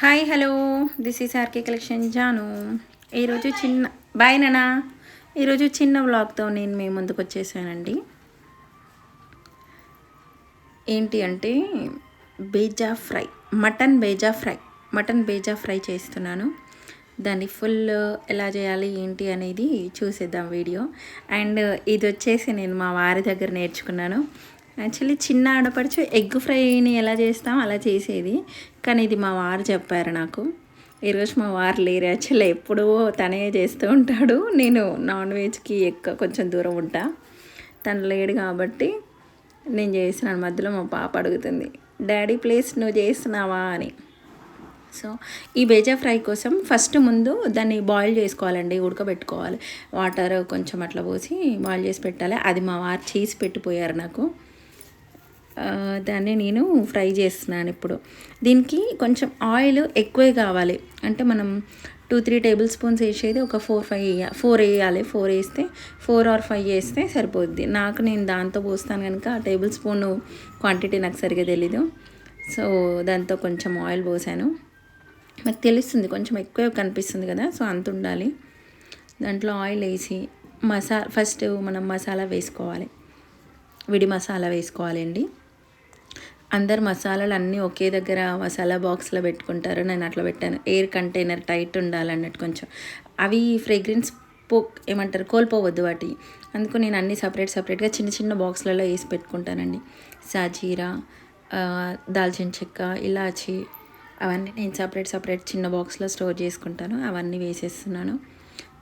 Hi hello this is RK collection Janu ఈరోజు చిన్న bye నానా ఈరోజు చిన్న వ్లాగ్తో నేను మీ ముందుకు వచ్చేసానండి. ఏంటి అంటే bheja fry mutton bheja fry mutton bheja fry చేస్తున్నాను. దాన్ని ఫుల్ ఎలా చేయాలి ఏంటి అనేది చూసేద్దాం వీడియో. అండ్ ఇది వచ్చేసి నేను మా వారి దగ్గర నేర్చుకున్నాను. యాక్చువల్లీ చిన్న ఆడపడుచు ఎగ్ ఫ్రైని ఎలా చేస్తాం అలా చేసేది. కానీ ఇది మా వారు చెప్పారు నాకు. ఈరోజు మా వారు లేరు. యాక్చువల్లీ ఎప్పుడూ తనే చేస్తూ ఉంటాడు. నేను నాన్ వెజ్కి ఎక్కువ కొంచెం దూరం ఉంటా. తను లేడు కాబట్టి నేను చేసినాను మధ్యలో మా పాప అడుగుతుంది డాడీ ప్లేస్ నువ్వు చేస్తున్నావా? అని. సో ఈ బేజా ఫ్రై కోసం ఫస్ట్ ముందు దాన్ని బాయిల్ చేసుకోవాలండి. ఉడకబెట్టుకోవాలి. వాటర్ కొంచెం అట్లా పోసి బాయిల్ చేసి పెట్టాలి. అది మా వారు చేసి పెట్టిపోయారు నాకు. దాన్ని నేను ఫ్రై చేస్తున్నాను ఇప్పుడు. దీనికి కొంచెం ఆయిల్ ఎక్కువే కావాలి. అంటే మనం టూ త్రీ టేబుల్ స్పూన్స్ వేసేది ఒక ఫోర్ ఫైవ్ వేయాలి ఫోర్ వేయాలి. ఫోర్ వేస్తే ఫోర్ ఆర్ ఫైవ్ వేస్తే సరిపోద్ది. నాకు నేను దాంతో పోస్తాను కనుక ఆ టేబుల్ స్పూన్ క్వాంటిటీ నాకు సరిగ్గా తెలీదు. సో దాంతో కొంచెం ఆయిల్ పోసాను. నాకు తెలుస్తుంది కొంచెం ఎక్కువ కనిపిస్తుంది కదా సో అంత ఉండాలి. దాంట్లో ఆయిల్ వేసి మసా ఫస్ట్ మనం మసాలా వేసుకోవాలి. విడి మసాలా వేసుకోవాలండి. అందరు మసాలాలు అన్నీ ఒకే దగ్గర మసాలా బాక్స్లో పెట్టుకుంటారు. నేను అట్లా పెట్టాను. ఎయిర్ కంటైనర్ టైట్ ఉండాలన్నట్టు కొంచెం. అవి ఫ్రేగ్రెన్స్ పో ఏమంటారు? కోల్పోవద్దు వాటి. అందుకు నేను అన్ని సపరేట్ సపరేట్గా చిన్న చిన్న బాక్స్లలో వేసి పెట్టుకుంటానండి. సాజీరా దాల్చిన చెక్క ఇలాచి అవన్నీ నేను సపరేట్ సపరేట్ చిన్న బాక్స్లో స్టోర్ చేసుకుంటాను. అవన్నీ వేసేస్తున్నాను.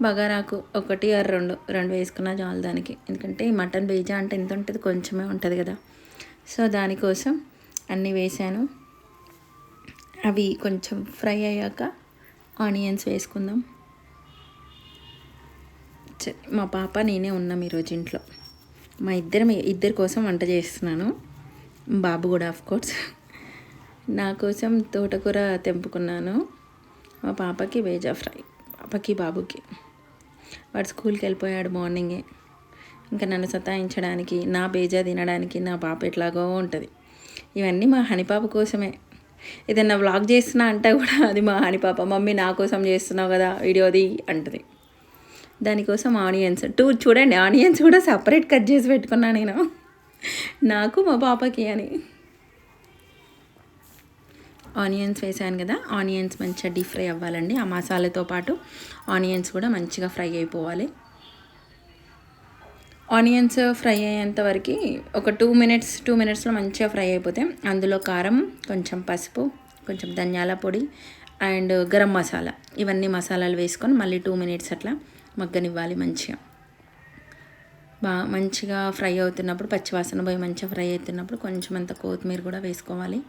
బగారాకు ఒకటి ఆరు రెండు రెండు వేసుకున్నా చాలు దానికి. ఎందుకంటే మటన్ బేజా అంటే ఎంత ఉంటుంది? కొంచెమే ఉంటుంది కదా. సో దానికోసం అన్నీ వేసాను అవి కొంచెం ఫ్రై అయ్యాక ఆనియన్స్ వేసుకుందాం. మా పాప నేనే ఉన్నాం ఈరోజు ఇంట్లో. మా ఇద్దరం ఇద్దరి కోసం వంట చేస్తున్నాను. బాబు కూడా ఆఫ్ కోర్స్ నా కోసం తోటకూర తెంపుకున్నాను. మా పాపకి వేజా ఫ్రై పాపకి బాబుకి. వాడు స్కూల్కి వెళ్ళిపోయాడు మార్నింగే. ఇంకా నన్ను సతాయించడానికి నా బేజా తినడానికి నా పాప ఎట్లాగో ఉంటుంది. ఇవన్నీ మా హనిపాప కోసమే. ఏదైనా వ్లాగ్ చేస్తున్నా అంటే కూడా అది మా హనిపాప. మమ్మీ నా కోసం చేస్తున్నావు కదా వీడియోది అంటది. దానికోసం ఆనియన్స్ టూ చూడండి ఆనియన్స్ కూడా సపరేట్ కట్ చేసి పెట్టుకున్నా నేను. నాకు మా పాపకి అని. ఆనియన్స్ వేసాను కదా ఆనియన్స్ మంచిగా డీప్ ఫ్రై అవ్వాలండి. ఆ మసాలాతో పాటు ఆనియన్స్ కూడా మంచిగా ఫ్రై అయిపోవాలి. ఆనియన్స్ ఫ్రై అయ్యేంత వరకు ఒక టూ మినిట్స్ టూ మినిట్స్లో మంచిగా ఫ్రై అయిపోతే అందులో కారం కొంచెం పసుపు కొంచెం ధనియాల పొడి అండ్ గరం మసాలా. ఇవన్నీ మసాలాలు వేసుకొని మళ్ళీ టూ మినిట్స్ అట్లా మగ్గనివ్వాలి మంచిగా. బాగా మంచిగా ఫ్రై అవుతున్నప్పుడు పచ్చివాసన పోయి మంచిగా ఫ్రై అవుతున్నప్పుడు కొంచెం అంత కొత్తిమీర కూడా వేసుకోవాలి.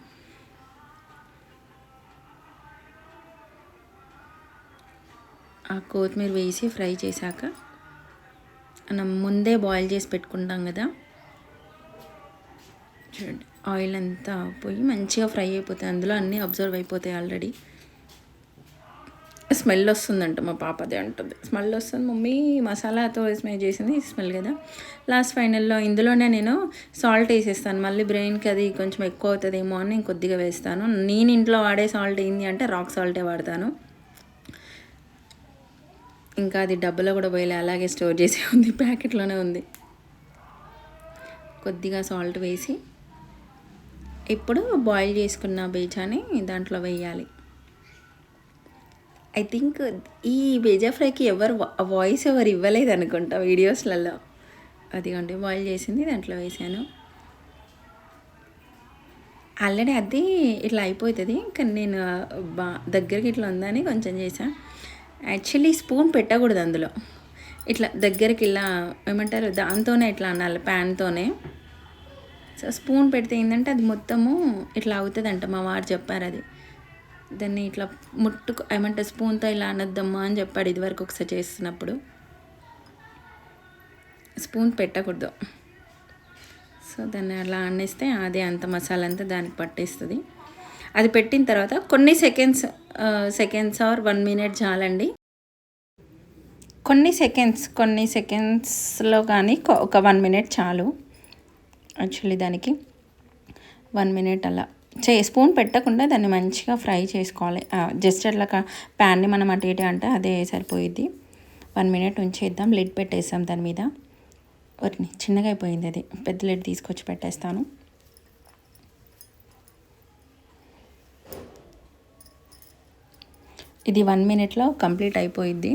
ఆ కొత్తిమీర వేసి ఫ్రై చేశాక మనం ముందే బాయిల్ చేసి పెట్టుకుంటాం కదా. చూడండి ఆయిల్ అంతా పోయి మంచిగా ఫ్రై అయిపోతాయి. అందులో అన్నీ అబ్జర్వ్ అయిపోతాయి ఆల్రెడీ స్మెల్ వస్తుందంట మా పాప అదే అంటుంది. స్మెల్ వస్తుంది. మమ్మీ మసాలాతో స్మెల్ చేసింది స్మెల్ కదా. లాస్ట్ ఫైనల్లో ఇందులోనే నేను సాల్ట్ వేసేస్తాను. మళ్ళీ బ్రెయిన్కి అది కొంచెం ఎక్కువ అవుతుందేమో అని నేను కొద్దిగా వేస్తాను. నేను ఇంట్లో వాడే సాల్ట్ ఏంటి అంటే రాక్ సాల్టే వాడతాను. ఇంకా అది డబ్బులో కూడా పోయలే అలాగే స్టోర్ చేసే ఉంది ప్యాకెట్లోనే ఉంది. కొద్దిగా సాల్ట్ వేసి ఇప్పుడు బాయిల్ చేసుకున్న బేజాని దాంట్లో వేయాలి. ఐ థింక్ ఈ బేజా ఫ్రైకి ఎవరు వాయిస్ ఎవరు ఇవ్వలేదు అనుకుంటా వీడియోస్లలో. అదిగోండి బాయిల్ చేసింది దాంట్లో వేసాను. ఆల్రెడీ అది ఇట్లా అయిపోతుంది కానీ నేను బా దగ్గరికి ఇట్లా ఉందని కొంచెం చేశాను యాక్చువల్లీ స్పూన్ పెట్టకూడదు అందులో. ఇట్లా దగ్గరికి ఇలా ఏమంటారు దాంతోనే ఇట్లా అనాలి ప్యాన్తోనే సో స్పూన్ పెడితే ఏంటంటే అది మొత్తము ఇట్లా అవుతుందంట మా వారు చెప్పారు అది. దాన్ని ఇట్లా ముట్టుకు ఏమంటే స్పూన్తో ఇలా అనొద్దమ్మా అని చెప్పాడు ఇదివరకు ఒకసారి చేస్తున్నప్పుడు. స్పూన్ పెట్టకూడదు. సో దాన్ని అలా అనేస్తే అదే అంత మసాలా అంతా దానికి పట్టేస్తుంది. అది పెట్టిన తర్వాత కొన్ని seconds seconds or one minute చాలండి. కొన్ని సెకండ్స్ కొన్ని సెకండ్స్లో కానీ ఒక వన్ మినిట్ చాలు. యాక్చువల్లీ దానికి వన్ మినిట్ అలా. చే స్పూన్ పెట్టకుండా దాన్ని మంచిగా ఫ్రై చేసుకోవాలి. జస్ట్ అట్లా ప్యాన్ని మనం అటు ఇటు అంటే అదే సరిపోయిద్ది. One minute ఉంచేద్దాం. లిడ్ పెట్టేస్తాం దాని మీద. వాటిని చిన్నగా అయిపోయింది అది. పెద్ద లిడ్ తీసుకొచ్చి పెట్టేస్తాను. ఇది వన్ మినిట్లో కంప్లీట్ అయిపోయిద్ది.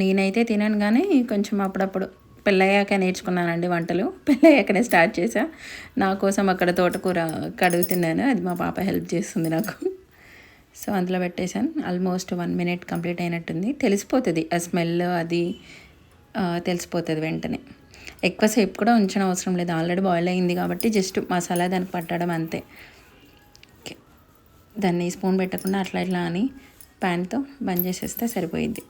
నేనైతే తినను కానీ కొంచెం అప్పుడప్పుడు పెళ్ళయ్యాక నేర్చుకున్నానండి వంటలు. పెళ్ళయ్యాకనే స్టార్ట్ చేశా. నా కోసం అక్కడ తోటకూర కడుగుతున్నాను అది మా పాప హెల్ప్ చేస్తుంది నాకు. సో అందులో పెట్టేశాను. ఆల్మోస్ట్ వన్ మినిట్ కంప్లీట్ అయినట్టుంది. తెలిసిపోతుంది. ఆ స్మెల్ అది తెలిసిపోతుంది వెంటనే. ఎక్కువసేపు కూడా ఉంచడం అవసరం లేదు. ఆల్రెడీ బాయిల్ అయింది కాబట్టి జస్ట్ మసాలా దానికి పట్టడం అంతే. దాన్ని స్పూన్ పెట్టకుండా అట్లా ఇట్లా అని ప్యాన్తో బంద్ చేసేస్తే సరిపోయిద్ది